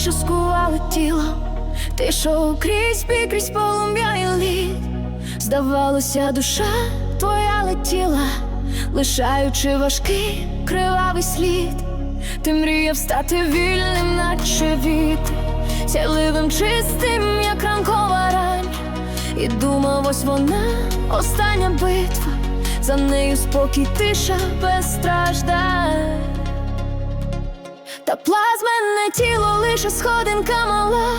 що скували тіло, ти що крізь крізь полум'я і лід. Здавалося, душа твоя летіла, лишаючи важкий кривавий слід. Ти мріяв стати вільним, наче вітер, сяйливим, чистим, як ранкова рань. І думав, ось вона остання битва, за нею спокій, тиша без страждань. Та плазменне тіло лише сходинка мала,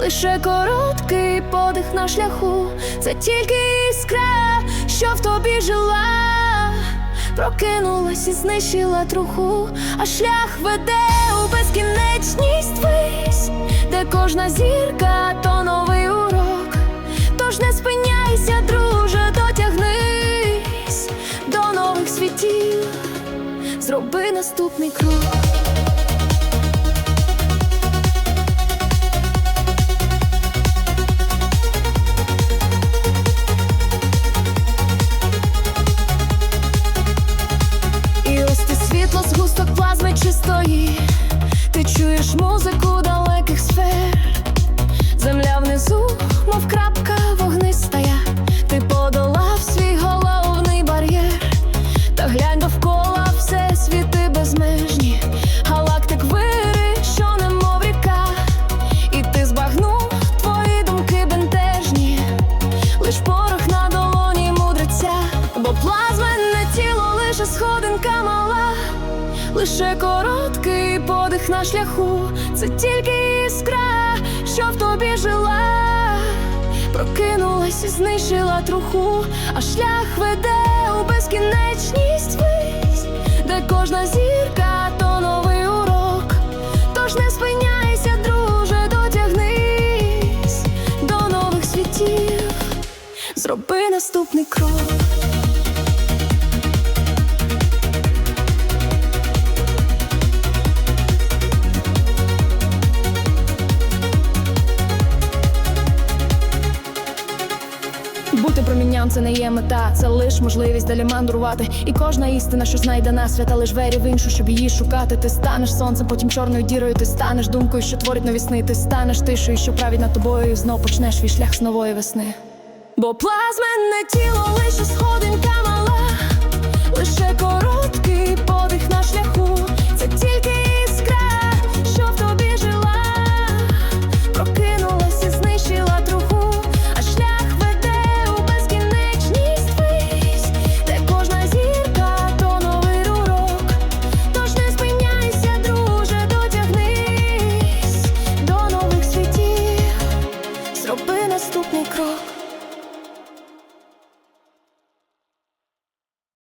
лише короткий подих на шляху, це тільки іскра, що в тобі жила, прокинулась і знищила труху, а шлях веде у безкінечність вись, де кожна зірка то новий урок. Тож не спиняйся, друже, дотягнись до нових світів, зроби наступний крок. Чуєш музику далеких сфер, земля внизу, мов крапка вогнистая, ти подолав свій головний бар'єр, та глянь довкола все світи безмежні, галактик вири, що немов ріка, і ти збагнув твої думки бентежні, лиш порох на долоні мудреця, бо плазменне тіло лише сходинка мала, лише короткий подих на шляху, це тільки іскра, що в тобі жила, прокинулась і знищила труху, а шлях веде у безкінечність вись, де кожна зірка то новий урок. Тож не спиняйся, друже, дотягнись до нових світів. Зроби наступний крок. Бути промінням це не є мета, це лиш можливість далі мандрувати. І кожна істина, що знайде нас, свята лиш вері в іншу, щоб її шукати. Ти станеш сонцем, потім чорною дірою, ти станеш думкою, що творить нові сни. Ти станеш тишою, що править над тобою, і знов почнеш свій шлях з нової весни. Бо плазменне тіло лише